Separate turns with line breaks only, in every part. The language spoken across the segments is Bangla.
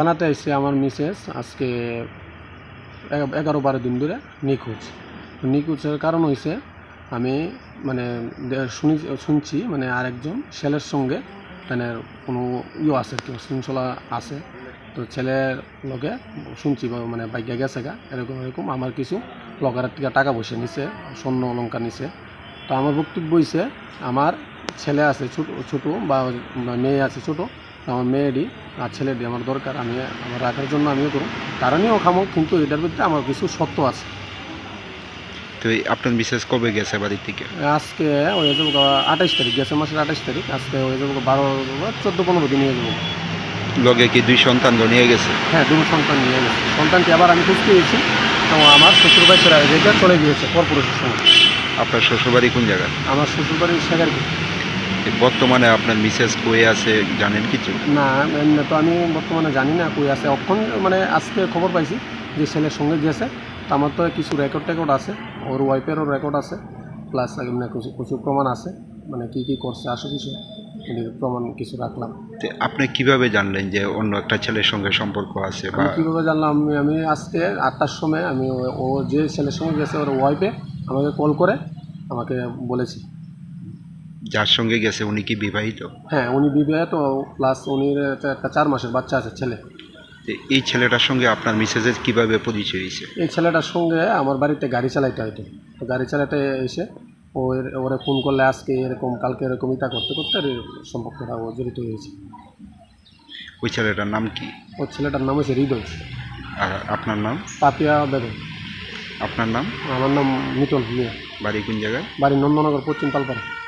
থানাতে এসে আমার মিসেস, আজকে এগা- এগারো বারো দিন ধরে নিখোঁজ। নিখোঁজের কারণ হয়েছে আমি মানে শুনি শুনছি মানে আরেকজন ছেলের সঙ্গে মানে কোনো ইয়ে আছে কি শৃঙ্খলা আছে। তো ছেলের লগে শুনছি মানে বাইকে গেছে গা, এরকম এরকম। আমার কিছু লকারের থেকে টাকা পয়সা নিছে, স্বর্ণ অলঙ্কার নিছে। তো আমার বক্তব্য হয়েছে আমার ছেলে আছে ছোটো ছোটো, বা বা মেয়ে আছে ছোটো আমার মেয়েরই আর ছেলেটি আমার দরকার আমি আমার রাখার জন্য আমিও করুন কারণেও খামো কিন্তু এটার ভিতরে আমার কিছু সত্য আছে।
তো আপনার মিসেস কবে গেছে বাড়ি থেকে
আজকে হয়ে যাব আঠাইশ তারিখ গেছে মাসের আঠাইশ তারিখ আজকে হয়ে যাব বারো চোদ্দ পনেরো দিন হয়ে যাব।
লগে কি দুই সন্তান নিয়ে গেছে?
হ্যাঁ দুটো সন্তান নিয়ে গেছে। সন্তানটি আবার আমি খুঁজতে গেছি তো আমার শ্বশুরবাড়ি ছেড়ে রেখে চলে গিয়েছে পরপুরুষের সঙ্গে
আপনার শ্বশুরবাড়ি কোন জায়গা
আমার শ্বশুরবাড়ি শেখারপুর।
বর্তমানে আপনার মিসেস কই আছে জানেন কিছু
না তো আমি বর্তমানে জানি না কই আছে। অক্ষণ মানে আজকে খবর পাইছি যে ছেলের সঙ্গে গেছে তো আমার তো কিছু রেকর্ড টেকর্ড আছে ওর ওয়াইফেরও রেকর্ড আছে প্লাস এমনি কিছু কিছু প্রমাণ আছে মানে কি কি করছে আসো কিছু প্রমাণ কিছু রাখলাম।
আপনি কীভাবে জানলেন যে অন্য একটা ছেলের সঙ্গে সম্পর্ক আছে বা
কীভাবে জানলাম আমি আমি আজকে আটটার সময় আমি ও- ও যে ছেলের সঙ্গে গেছে ওর ওয়াইফে আমাকে কল করে আমাকে বলেছে।
যার সঙ্গে গেছে উনি কি বিবাহিত?
হ্যাঁ উনি বিবাহিত প্লাস উনির একটা চার মাসের বাচ্চা আছে ছেলে।
তো এই ছেলেটার সঙ্গে আপনার মিসেসের কীভাবে পরিচয় হয়েছে?
এই ছেলেটার সঙ্গে আমার বাড়িতে গাড়ি চালাইতে হয়তো তো গাড়ি চালাতে এসে ও ওরে ফোন করলে আজকে এরকম কালকে এরকম ইটা করতে করতে সম্পর্কটা ও জড়িত হয়েছে।
ওই ছেলেটার নাম কি?
ওর ছেলেটার নাম হচ্ছে হৃদয়।
আর আপনার নাম?
পাপিয়া বেগম।
আপনার নাম?
আমার নাম মিটন মিয়া।
বাড়ি কোন জায়গায়?
বাড়ি নন্দনগর পশ্চিম পালপাড়া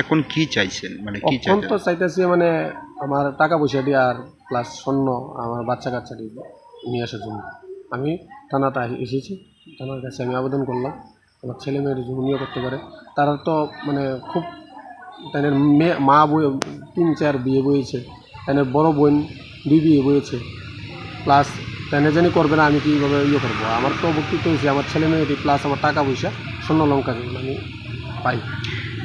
এখন কি চাইছেন? মানে কি
অক্ষণ তো
চাইছেন?
চাইতেছি মানে আমার টাকা পয়সা দিয়ে আর প্লাস স্বর্ণ আমার বাচ্চা কাচ্চা দিয়ে নিয়ে আসার জন্য। আমি থানাটা এসেছি থানার কাছে আমি আবেদন করলাম। আমার ছেলে মেয়ের নিয়ে করতে পারে। তারা তো মানে খুব তাদের মেয়ে মা বই তিন চার বিয়ে বইয়েছে তাদের বড় বোন দুই বিয়ে বইয়েছে। প্লাস তাদের জানি করবে না আমি কীভাবে ইয়ে করব? আমার তো বক্তৃত্ব হয়েছে আমার ছেলে মেয়েটি প্লাস আমার টাকা পয়সা স্বর্ণ লঙ্কা আমি পাই।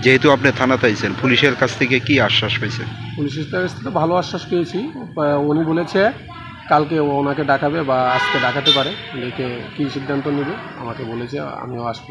যেহেতু আপনি থানাতে আইছেন, পুলিশের কাছ থেকে কি আশ্বাস পেয়েছেন
পুলিশের কাছ থেকে ভালো আশ্বাস পেয়েছি। উনি বলেছে, কালকে ওনাকে ডাকাবে বা আজকে ডাকাতে পারে। দেখে কী সিদ্ধান্ত নেবে, আমাকে বলেছে, আমিও আসব।